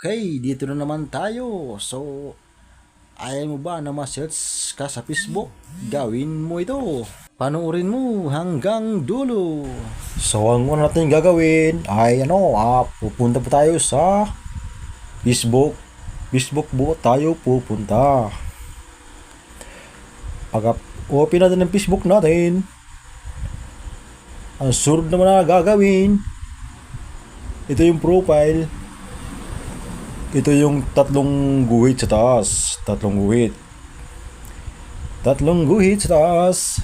Okay, dito na naman tayo. So, ayaw mo ba na ma-search ka sa Facebook? Gawin mo ito. Panoorin mo hanggang dulo. So, ang una natin gagawin ay ano, ah, pupunta po tayo sa Facebook. Facebook po tayo pupunta. Pag open natin ng Facebook natin, ang sunod naman na gagawin, ito yung profile. Ito yung tatlong guhit sa taas. Tatlong guhit. Tatlong guhit sa taas.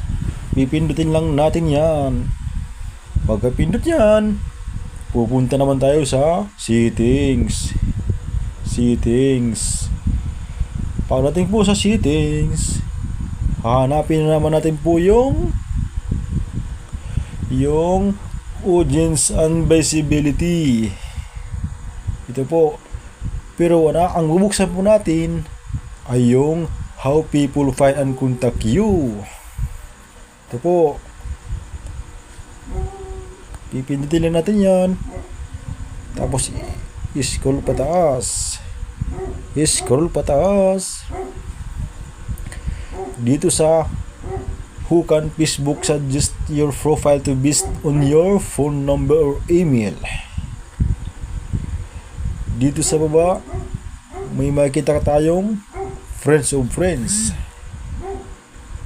Pipindutin lang natin yan. Pagkapindot yan, pupunta naman tayo sa settings. Settings. Pagdating po sa settings, hahanapin na naman natin po yung yung audience and visibility. Ito po. Pero wala, ang bubuksan po natin ay yung how people find and contact you. Ito po. Pipindutin lang natin yan. Tapos, scroll pataas. Scroll pataas. Dito sa who can Facebook suggest your profile to based on your phone number or email. Dito sa baba, may makikita ka tayong friends of friends.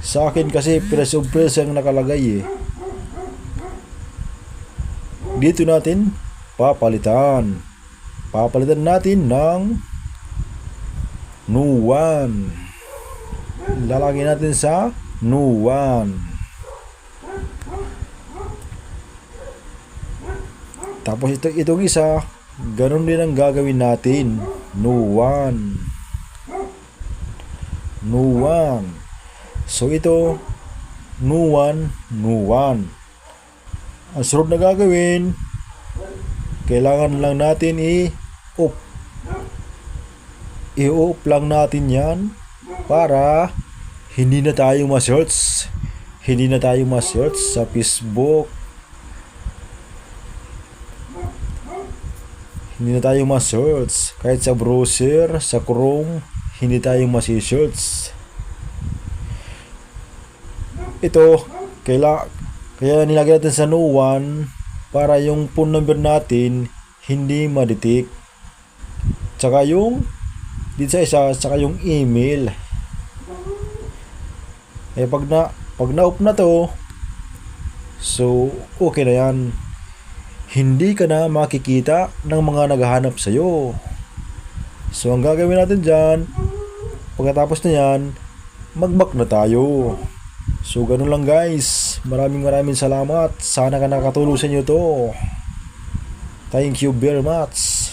Sa akin kasi friends of friends ang nakalagay eh. Dito natin papalitan. Papalitan natin ng one. Lalagay natin sa one. Tapos ito itong isa, ganun din ang gagawin natin. No one. No one. So ito, no one, no one. Ang sunod na gagawin, kailangan lang natin i-off. I-off lang natin yan para hindi na tayo ma-search. Hindi na tayo ma-search sa Facebook. Hindi na tayo ma-search. Kahit sa browser, sa Chrome, hindi tayo ma-search. Ito, kaila, kaya nilagay natin sa no one para yung phone number natin hindi ma-detect. Tsaka yung dito sa isa, tsaka yung email. Eh pag na pag na-off na to, so okay na yan. Hindi ka na makikita ng mga naghahanap sa iyo. So ang gagawin natin diyan, pagkatapos na yan, mag-back na tayo. So ganun lang guys. Maraming maraming salamat. Sana ka nakatulong sa inyo to. Thank you very much.